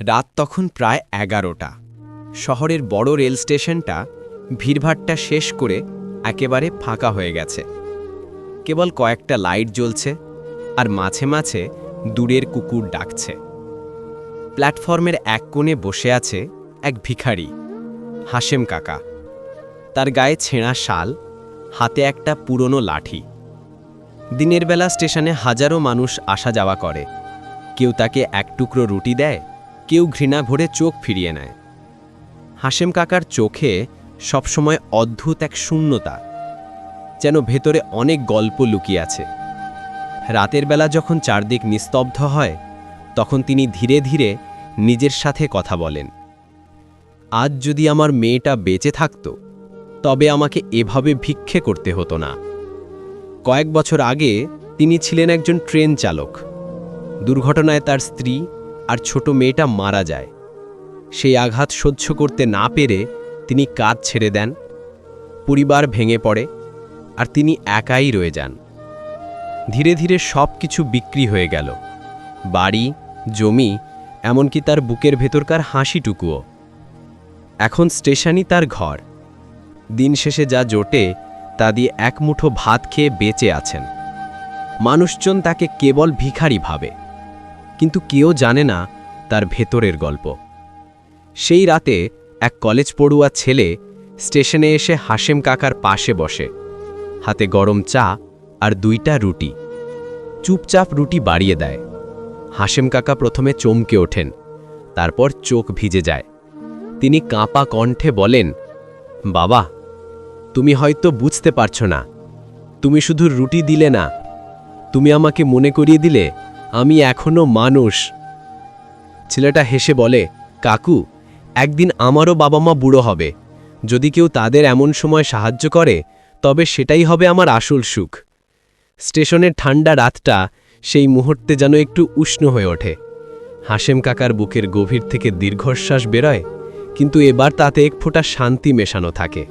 রাত তখন প্রায় এগারোটা। শহরের বড় রেল স্টেশনটা ভিড়ভাট্টা শেষ করে একেবারে ফাঁকা হয়ে গেছে। কেবল কয়েকটা লাইট জ্বলছে আর মাঝে মাঝে দূরের কুকুর ডাকছে। প্ল্যাটফর্মের এক কোণে বসে আছে এক ভিখারি হাসেম কাকা। তার গায়ে ছেঁড়া শাল, হাতে একটা পুরনো লাঠি। দিনের বেলা স্টেশনে হাজারো মানুষ আসা যাওয়া করে। কেউ তাকে এক টুকরো রুটি দেয় কেউ ঘৃণা ভরে চোখ ফিরিয়ে নেয়। হাসেম কাকার চোখে সবসময় অদ্ভুত এক শূন্যতা, যেন ভেতরে অনেক গল্প লুকিয়ে আছে। রাতের বেলা যখন চারদিক নিস্তব্ধ হয়, তখন তিনি ধীরে ধীরে নিজের সাথে কথা বলেন। আজ যদি আমার মেয়েটা বেঁচে থাকত, তবে আমাকে এভাবে ভিক্ষে করতে হতো না। কয়েক বছর আগে তিনি ছিলেন একজন ট্রেন চালক। দুর্ঘটনায় তার স্ত্রী আর ছোট মেয়েটা মারা যায়। সেই আঘাত সহ্য করতে না পেরে তিনি কাজ ছেড়ে দেন, পরিবার ভেঙে পড়ে আর তিনি একাই রয়ে যান। ধীরে ধীরে সব কিছু বিক্রি হয়ে গেল। বাড়ি, জমি, এমনকি তার বুকের ভেতরকার হাসিটুকুও। এখন স্টেশনই তার ঘর। দিন শেষে যা জোটে, তা দিয়ে এক মুঠো ভাত খেয়ে বেঁচে আছেন। মানুষজন তাকে কেবল ভিখারি ভাবে। কিন্তু কেউ জানে না তার ভেতরের গল্প। সেই রাতে এক কলেজ পড়ুয়া ছেলে স্টেশনে এসে হাসেম কাকার পাশে বসে। হাতে গরম চা আর দুইটা রুটি। চুপচাপ রুটি বাড়িয়ে দেয়। হাসেম কাকা প্রথমে চমকে ওঠেন, তারপর চোখ ভিজে যায়। তিনি কাঁপা কণ্ঠে বলেন, বাবা, তুমি হয়তো বুঝতে পারছ না। তুমি শুধু রুটি দিলে না, তুমি আমাকে মনে করিয়ে দিলে আমি এখনও মানুষ। ছেলেটা হেসে বলে, কাকু, একদিন আমারও বাবা মা বুড়ো হবে। যদি কেউ তাদের এমন সময় সাহায্য করে, তবে সেটাই হবে আমার আসল সুখ। স্টেশনের ঠান্ডা রাতটা সেই মুহূর্তে যেন একটু উষ্ণ হয়ে ওঠে। হাসেম কাকার বুকের গভীর থেকে দীর্ঘশ্বাস বেরোয়, কিন্তু এবার তাতে এক ফোঁটা শান্তি মেশানো থাকে।